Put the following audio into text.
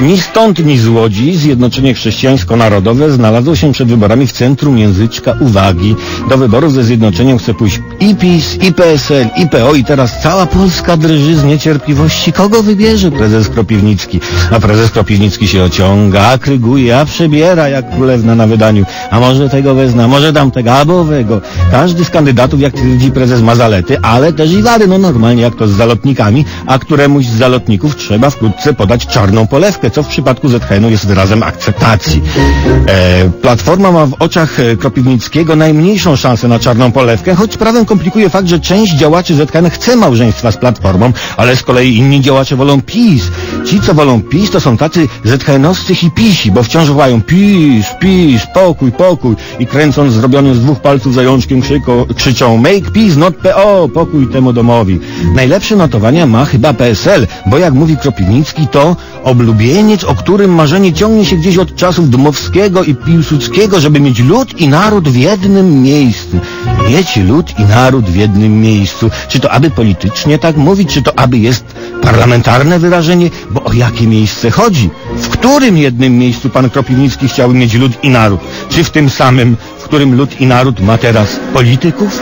Ni stąd, ni z Łodzi Zjednoczenie Chrześcijańsko-Narodowe znalazło się przed wyborami w centrum języczka uwagi. Do wyborów ze Zjednoczeniem chce pójść i PiS, i PSL, i PO i teraz cała Polska drży z niecierpliwości. Kogo wybierze prezes Kropiwnicki? A prezes Kropiwnicki się ociąga, a kryguje, a przebiera jak królewna na wydaniu. A może tego wezna, może tamtego, albo owego. Każdy z kandydatów, jak twierdzi prezes, ma zalety, ale też i wady. No normalnie jak to z zalotnikami, a któremuś z zalotników trzeba wkrótce podać czarną polewkę, co w przypadku ZHN-u jest wyrazem akceptacji. E, Platforma ma w oczach e, Kropiwnickiego najmniejszą szansę na czarną polewkę, choć sprawę komplikuje fakt, że część działaczy ZHN chce małżeństwa z Platformą, ale z kolei inni działacze wolą PiS. Ci, co wolą PiS, to są tacy ZHN-owscy hipisi, bo wciąż wołają PiS, PiS, pokój, pokój i kręcąc zrobionym z dwóch palców zajączkiem krzyko, krzyczą Make peace, not PO, pokój temu domowi. Najlepsze notowania ma chyba PSL, bo jak mówi Kropiwnicki, to oblubieniec, o którym marzenie ciągnie się gdzieś od czasów Dmowskiego i Piłsudskiego, żeby mieć lud i naród w jednym miejscu. Mieć lud i naród w jednym miejscu. Czy to aby politycznie tak mówić, czy to aby jest parlamentarne wyrażenie? Bo o jakie miejsce chodzi? W którym jednym miejscu pan Kropiwnicki chciałby mieć lud i naród? Czy w tym samym, którym lud i naród ma teraz polityków?